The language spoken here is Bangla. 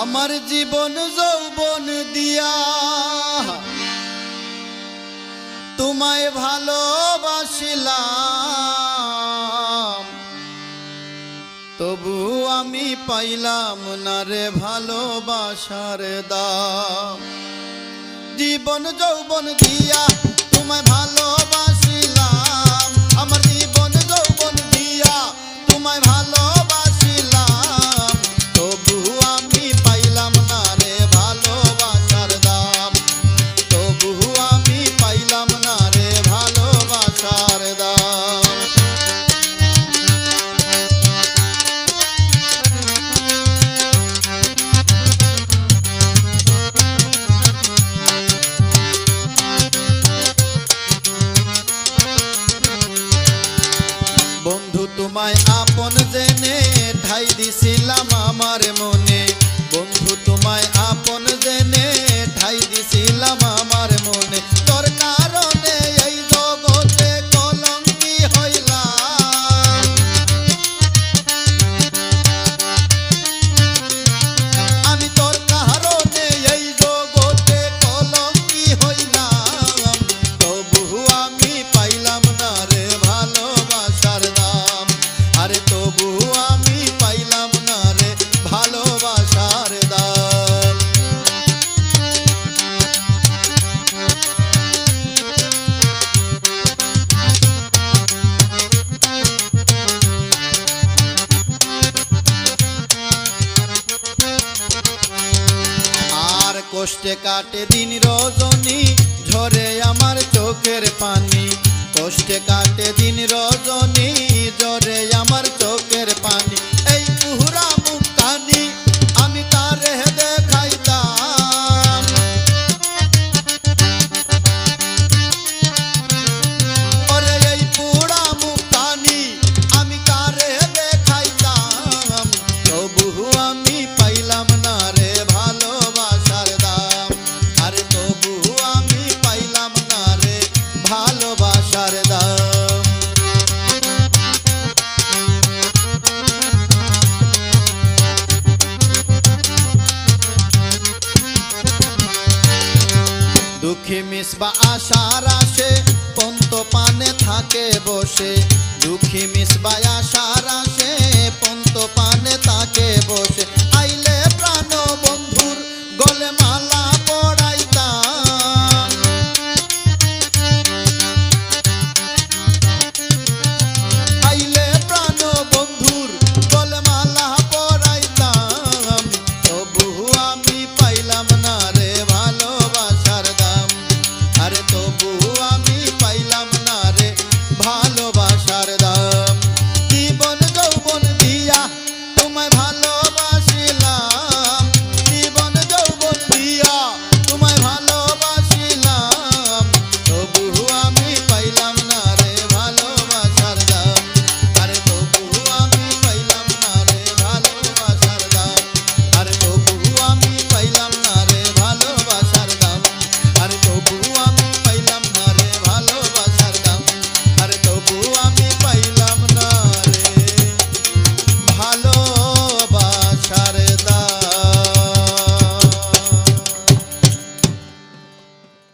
আমার জীবন যৌবন দিয়া, তোমায় ভালোবাসিলাম। তবু আমি পাইলাম না রে ভালোবাসার দাম। জীবন যৌবন দিয়া তোমায় ভালোবাসিলাম। আমার জীবন যৌবন দিয়া তোমায় ভালোবাসিলাম বন্ধু তোমায় আপন জেনে ঠাই দিছিলাম আমার মনে। বন্ধু তোমায় আপন জেনে কষ্টে কাটে দিন রজনী, ঝরে আমার চোখের পানি। কষ্টে কাটে দিন রজনী, ঝরে আমার চোখের পানি। এই পুহরা দুঃখী মিসবা আশার আসে পন্ত পানে থাকে বসে।